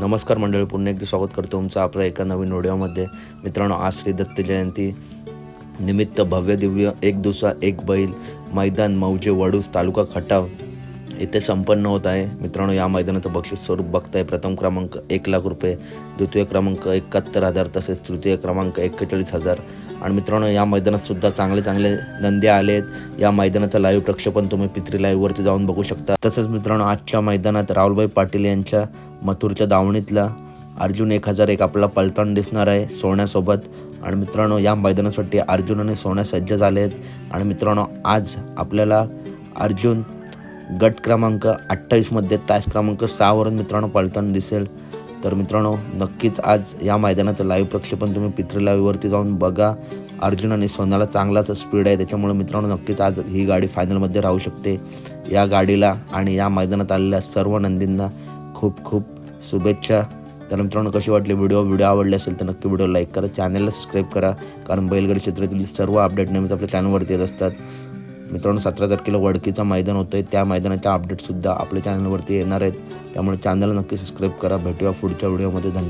नमस्कार मंडळी पुन्हा एकदा स्वागत करतो तुमचं आपल्या एका नवीन व्हिडिओमध्ये. मित्रांनो आज श्री दत्त जयंती निमित्त भव्य दिव्य एक दुसरा एक बैल मैदान मौजे वडूस तालुका खटाव इथे संपन्न होत आहे. मित्रांनो या मैदानाचं बक्षीस स्वरूप बघताय. प्रथम क्रमांक एक लाख रुपये द्वितीय क्रमांक एकाहत्तर हजार तसेच तृतीय क्रमांक एक्केचाळीस हजार. आणि मित्रांनो या मैदानात सुद्धा चांगले चांगले नंदे आले आहेत. या मैदानाचं लाईव्ह प्रक्षेपण तुम्ही पित्री लाईव्हवरती जाऊन बघू शकता. तसंच मित्रांनो आजच्या मैदानात राहुलभाई पाटील यांच्या मथुरच्या दावणीतला अर्जुन एक हजार एक आपला पलटण दिसणार आहे सोन्यासोबत. आणि मित्रांनो या मैदानासाठी अर्जुन आणि सोन्या सज्ज झाले आहेत आणि मित्रांनो आज आपल्याला अर्जुन गट क्रमांक अठ्ठावीसमध्ये तास क्रमांक सहावरून मित्रांनो पलटण दिसेल. तर मित्रांनो नक्कीच आज या मैदानाचं लाईव्ह प्रक्षेपण तुम्ही पित्री लाईव्हवरती जाऊन बघा. अर्जुन आणि सोनाला चांगलाच स्पीड आहे. त्याच्यामुळे मित्रांनो नक्कीच आज ही गाडी फायनलमध्ये राहू शकते. या गाडीला आणि या मैदानात आलेल्या सर्व नंदींना खूप खूप शुभेच्छा. तर मित्रांनो कशी वाटली व्हिडिओ व्हिडिओ आवडले असेल तर नक्की व्हिडिओ लाईक करा. चॅनलला सबस्क्राईब करा. कारण बैलगाडी क्षेत्रातील सर्व अपडेट नेहमीच आपल्या चॅनलवरती येत असतात. मित्रांनो सतरा तारखेला वडकीचं मैदान होतं आहे त्या मैदानाच्या अपडेटसुद्धा आपल्या चॅनलवरती येणार आहेत. त्यामुळे चॅनलला नक्की सबस्क्राईब करा. भेटूया पुढच्या व्हिडिओमध्ये धन्यवाद.